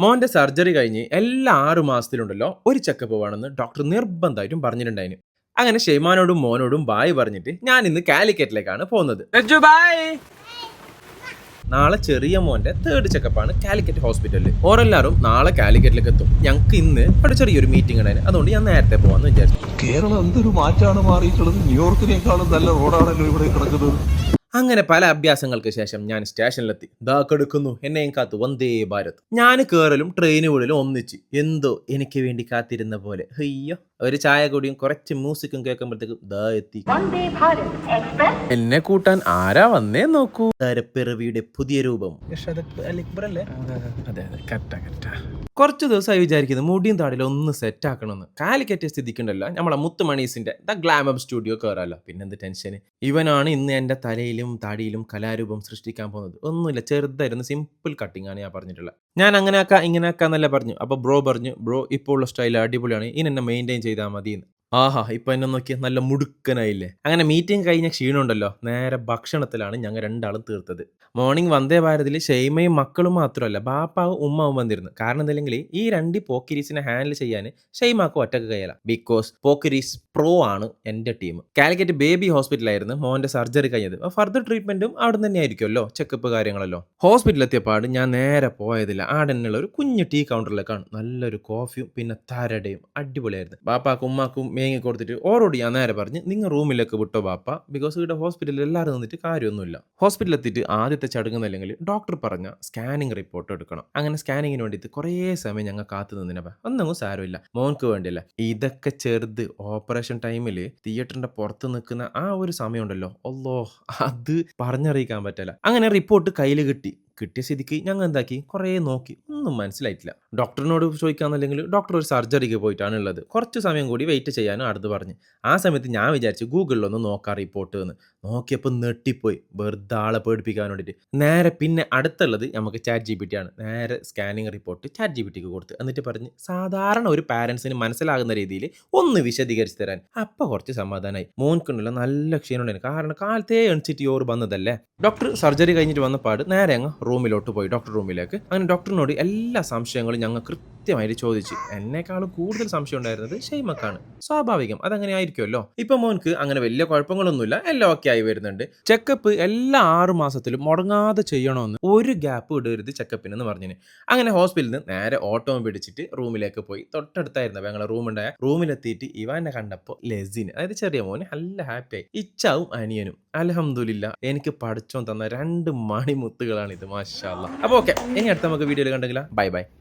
മോന്റെ സർജറി കഴിഞ്ഞ് എല്ലാ ആറു മാസത്തിലുണ്ടല്ലോ ഒരു ചെക്കപ്പ് വേണമെന്ന് ഡോക്ടർ നിർബന്ധമായിട്ടും പറഞ്ഞിട്ടുണ്ടായിന്. അങ്ങനെ ഷെയ്മാനോടും മോനോടും ബായ് പറഞ്ഞിട്ട് ഞാൻ ഇന്ന് കാലിക്കറ്റിലേക്കാണ് പോകുന്നത്. നാളെ ചെറിയ മോന്റെ തേർഡ് ചെക്കപ്പാണ് കാലിക്കറ്റ് ഹോസ്പിറ്റലിൽ ഓരെല്ലാവരും നാളെ കാലിക്കറ്റിലേക്ക് എത്തും ഞങ്ങൾക്ക് ഇന്ന് അവിടെ ചെറിയൊരു മീറ്റിംഗ് ഉണ്ടായിരുന്നു അതുകൊണ്ട് ഞാൻ നേരത്തെ പോകാന്ന് വിചാരിച്ചു. കേരളം എന്തൊരു മാറ്റാണ് മാറിയിട്ടുള്ളത്? ന്യൂയോർക്കിനേക്കാളും നല്ല റോഡാണല്ലോ ഇവിടെ കിടക്കുന്നത്. അങ്ങനെ പല അഭ്യാസങ്ങൾക്ക് ശേഷം ഞാൻ സ്റ്റേഷനിലെത്തി. ദാ കെടുക്കുന്നു. എന്നെയും കാത്തു. വന്ദേ ഭാരത്. ഞാൻ കയറലും ട്രെയിൻ വിടലും ഒന്നിച്ച് എന്തോ എനിക്ക് വേണ്ടി കാത്തിരുന്ന പോലെ. അയ്യോ. ഒരു ചായ കൂടിയും കുറച്ച് മ്യൂസിക്കും കേൾക്കുമ്പോഴത്തേക്കും ദാ എത്തി. Vande Bharat Express എന്നെ കൂട്ടാൻ ആരാ വന്നേ നോക്കൂ. താരപ്പിറവിയുടെ പുതിയ രൂപം. അതെ അതെ. കറക്റ്റാ കറക്റ്റാ. കുറച്ച് ദിവസമായി വിചാരിക്കുന്നത് മുടിയും താടിലും ഒന്ന് സെറ്റ് ആക്കണമെന്ന്. കാലിക്കറ്റ് സ്ഥിതിക്കുണ്ടല്ലോ. നമ്മളെ മുത്തുമണീസിന്റെ ദ ഗ്ലാമം സ്റ്റുഡിയോ കയറാമല്ലോ പിന്നെന്ത് ടെൻഷന് ഇവനാണ് ഇന്ന് എന്റെ തലയിലും താടിയിലും കലാരൂപം സൃഷ്ടിക്കാൻ പോകുന്നത്. ഒന്നുമില്ല. ചെറുതായിരുന്നു. സിമ്പിൾ കട്ടിംഗ് ആണ് ഞാൻ പറഞ്ഞിട്ടുള്ളത്. ഞാൻ അങ്ങനെ ആക്കാം ഇങ്ങനെ ആക്കാന്നല്ല പറഞ്ഞു. അപ്പൊ ബ്രോ പറഞ്ഞു ബ്രോ ഇപ്പോൾ ഉള്ള സ്റ്റൈൽ അടിപൊളിയാണ്. ഇനി എന്നെ മെയിന്റെയിൻ ചെയ്താൽ മതി എന്ന് ആഹാ ഇപ്പൊ എന്നെ നോക്കിയേ നല്ല മുടുക്കനായില്ലേ? അങ്ങനെ മീറ്റിംഗ് കഴിഞ്ഞ ക്ഷീണമുണ്ടല്ലോ. നേരെ ഭക്ഷണത്തിലാണ് ഞങ്ങൾ രണ്ടാളും തീർത്തത്. മോർണിംഗ് വന്ദേ ഭാരതിൽ ഷെയ്മയും മക്കളും മാത്രമല്ല ബാപ്പാവും ഉമ്മാവും വന്നിരുന്നു. കാരണം എന്തെങ്കിൽ ഈ രണ്ട് പോക്കിരീസിനെ ഹാൻഡിൽ ചെയ്യാൻ ഷെയ്മാക്ക് ഒറ്റയ്ക്ക് കയ്യല ബിക്കോസ് പോക്കിരീസ് പ്രോ ആണ് എന്റെ ടീം കാലിക്കറ്റ് ബേബി ഹോസ്പിറ്റലായിരുന്നു മോന്റെ സർജറി കഴിഞ്ഞത്. ഫർദർ ട്രീറ്റ്മെന്റും അവിടെ തന്നെ ആയിരിക്കുമല്ലോ ചെക്കപ്പ് കാര്യങ്ങളല്ലോ. ഹോസ്പിറ്റലിൽ എത്തിയപ്പാട് ഞാൻ നേരെ പോയതില്ല ആടെ തന്നെയുള്ള ഒരു കുഞ്ഞു ടീ കൗണ്ടറിലേക്കാണ് നല്ലൊരു കോഫിയും പിന്നെ തരടയും അടിപൊളിയായിരുന്നു. ബാപ്പാക്കും ഉമ്മാക്കും മേങ്ങി കൊടുത്തിട്ട് ഓറോട് ഞാൻ നേരെ പറഞ്ഞ് നിങ്ങൾ റൂമിലേക്ക് വിട്ടോ ബാപ്പ ബിക്കോസ് ഇവിടെ ഹോസ്പിറ്റലിൽ എല്ലാവരും നിന്നിട്ട് കാര്യമൊന്നുമില്ല. ഹോസ്പിറ്റലിൽ എത്തിയിട്ട് ആദ്യത്തെ ചടങ്ങുന്നില്ലെങ്കിൽ ഡോക്ടർ പറഞ്ഞ സ്കാനിങ് റിപ്പോർട്ട് എടുക്കണം. അങ്ങനെ സ്കാനിങ്ങിന് വേണ്ടിയിട്ട് കുറേ സമയം ഞങ്ങൾ കാത്തു നിന്നിനപ്പ. ഒന്നും സാരമില്ല. മോൻക്ക് വേണ്ടിയില്ല. ഇതൊക്കെ ചെറുത് ഓപ്പറേഷൻ ടൈമിൽ തിയേറ്ററിന്റെ പുറത്ത് നിൽക്കുന്ന ആ ഒരു സമയമുണ്ടല്ലോ. ഒല്ലോ അത് പറഞ്ഞറിയിക്കാൻ പറ്റില്ല അങ്ങനെ റിപ്പോർട്ട് കയ്യിൽ കിട്ടി. കിട്ടിയ സ്ഥിതിക്ക് ഞങ്ങൾ എന്താക്കി? കുറേ നോക്കി. ഒന്നും മനസ്സിലായിട്ടില്ല. ഡോക്ടറിനോട് ചോദിക്കാന്നല്ലെങ്കിൽ ഡോക്ടർ ഒരു സർജറിക്ക് പോയിട്ടാണ് ഉള്ളത്. കുറച്ച് സമയം കൂടി വെയിറ്റ് ചെയ്യാനും അടുത്ത് പറഞ്ഞ്. ആ സമയത്ത് ഞാൻ വിചാരിച്ചു ഗൂഗിളിലൊന്ന് നോക്കാം റിപ്പോർട്ട് എന്ന്. നോക്കിയപ്പോൾ നെട്ടിപ്പോയി വെറുതെ ആളെ പേടിപ്പിക്കാൻ വേണ്ടിയിട്ട് നേരെ പിന്നെ അടുത്തുള്ളത് നമുക്ക് ചാറ്റ് ജി പി ടി ആണ്. നേരെ scanning report chat G P tick കൊടുത്ത്. എന്നിട്ട് പറഞ്ഞ് സാധാരണ ഒരു പാരൻസിന് മനസ്സിലാകുന്ന രീതിയിൽ ഒന്ന് വിശദീകരിച്ച് തരാൻ. അപ്പോൾ കുറച്ച് സമാധാനമായി മോൻക്കുണ്ടല്ലോ നല്ല ക്ഷീണമുണ്ടായിരുന്നു. കാരണം കാലത്തേ എണിച്ചിട്ട് ഓർ വന്നതല്ലേ? ഡോക്ടർ സർജറി കഴിഞ്ഞിട്ട് വന്ന പാട് നേരെ അങ്ങ് റൂമിലോട്ട് പോയി ഡോക്ടർ റൂമിലേക്ക്. അങ്ങനെ ഡോക്ടറിനോട് എല്ലാ സംശയങ്ങളും ഞങ്ങൾ കൃത്യമായിട്ട് ചോദിച്ചു. എന്നെക്കാളും കൂടുതൽ സംശയം ഉണ്ടായിരുന്നത് ഷെയ്മക്കാണ്. സ്വാഭാവികം അതങ്ങനെ ആയിരിക്കുമല്ലോ. ഇപ്പൊ മോൻക്ക് അങ്ങനെ വലിയ കുഴപ്പങ്ങളൊന്നുമില്ല. എല്ലാം ഓക്കെ ആയി വരുന്നുണ്ട്. ചെക്കപ്പ് എല്ലാ ആറു മാസത്തിലും മുടങ്ങാതെ ചെയ്യണമെന്ന് ഒരു ഗ്യാപ്പ് ഇടരുത് ചെക്കപ്പിന് എന്ന് പറഞ്ഞിന്. അങ്ങനെ ഹോസ്പിറ്റലിൽ നിന്ന് നേരെ ഓട്ടോ പിടിച്ചിട്ട് റൂമിലേക്ക് പോയി. തൊട്ടടുത്തായിരുന്നു? ഞങ്ങളെ റൂം ഉണ്ടായ? റൂമിലെത്തിയിട്ട് ഇവാനെ കണ്ടപ്പോൾ ലെസിന് അതായത് ചെറിയ മോന് നല്ല ആയി. ഇച്ചാവും അനിയനും. അലഹമുല്ല എനിക്ക് പഠിച്ചോൻ തന്ന രണ്ട് മണിമുത്തുകളാണ് ഇത് മാഷാല്ല അപ്പോൾ ഓക്കെ ഇനി അടുത്ത നമുക്ക് വീഡിയോയിൽ കണ്ടെങ്കിലാ ബൈ ബൈ